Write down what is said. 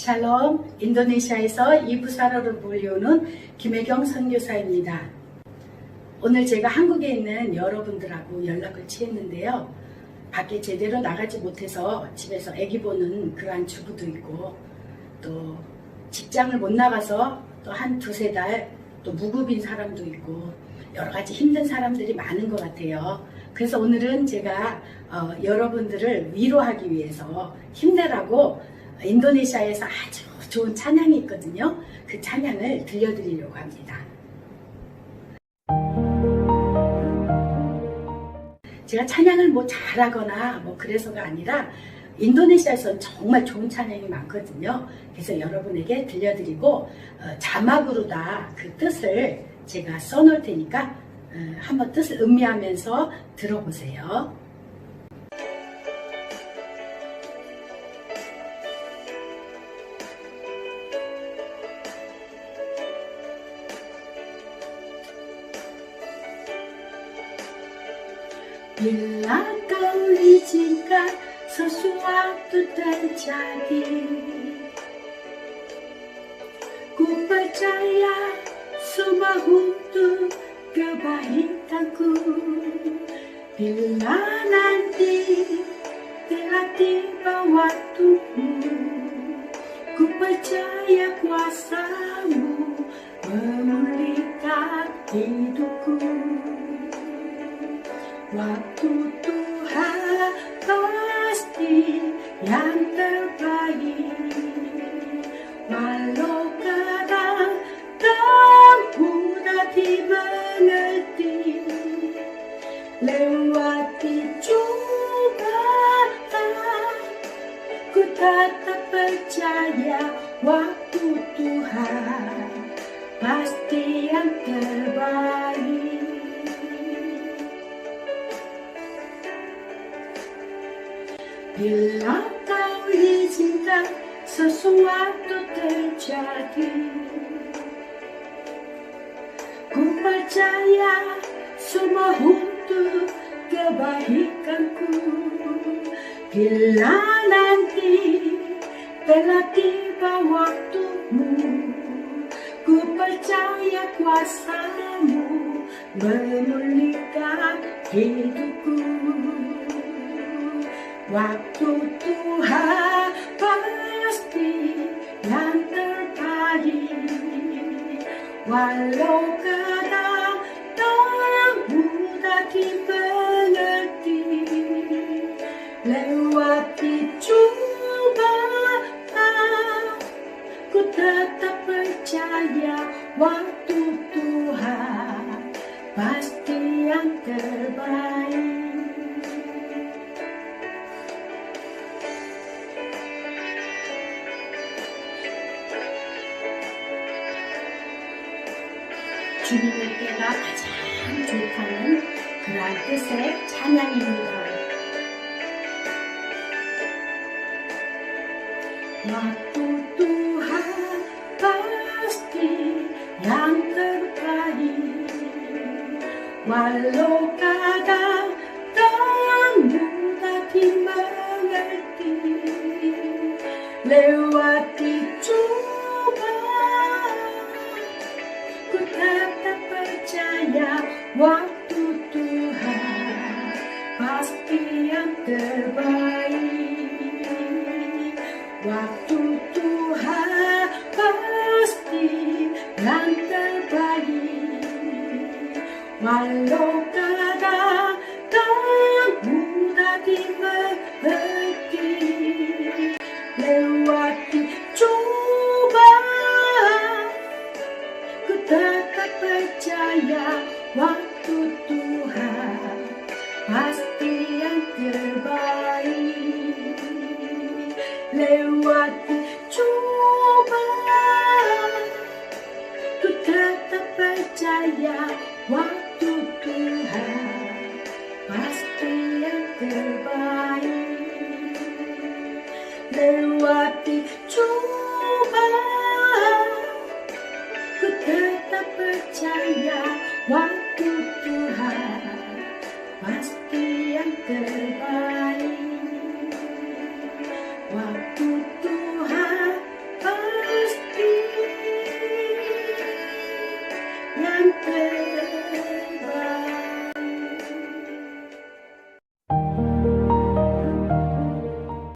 샬롬, 인도네시아에서 이부사로로 몰려오는 김혜경 선교사입니다. 오늘 제가 한국에 있는 여러분들하고 연락을 취했는데요. 밖에 제대로 나가지 못해서 집에서 아기 보는 그러한 주부도 있고 또 직장을 못 나가서 또 한 두세 달 또 무급인 사람도 있고 여러 가지 힘든 사람들이 많은 것 같아요. 그래서 오늘은 제가 어, 여러분들을 위로하기 위해서 힘내라고 인도네시아에서 아주 좋은 찬양이 있거든요. 그 찬양을 들려드리려고 합니다. 제가 찬양을 뭐 잘하거나 뭐 그래서가 아니라 인도네시아에서는 정말 좋은 찬양이 많거든요. 그래서 여러분에게 들려드리고 어, 자막으로 다 그 뜻을 제가 써놓을 테니까 어, 한번 뜻을 음미하면서 들어보세요. Bila kau izinkan sesuatu terjadi Ku percaya semua untuk kebaikanku Bila nanti telah tiba waktumu Ku percaya kuasamu memulihkan hidupku Waktu Tuhan pasti yang terbaik. Walau kadang tak mudah dimengerti Lewati cobaan Ku tetap percaya waktu Tuhan Pasti yang terbaik Bila kau izinkan sesuatu terjadi. Ku percaya semua untuk kebaikanku. Bila nanti telah tiba waktumu Ku percaya kuasamu memulihkan hidupku Waktu Tuhan pasti yang terbaik Walau kadang tak mudah dimengerti Lewati cobaan Ku tetap percaya waktu Tuhan Pasti 주님의 때가 가장 좋다는 그러한 뜻의 찬양입니다. Kadang tak mudah dimengerti Lewati cobaan pasti yang terbaik. Waktu Tuhan pasti yang terbaik. Walau kadang mudah dimengerti. Lewati pasti yang terbaik. Lewati cobaan Ku tetap percaya waktu Tuhan. Pasti yang terbaik. Lewati cobaan Ku tetap percaya pasti yang terbaik. Waktu Tuhan pasti yang terbaik.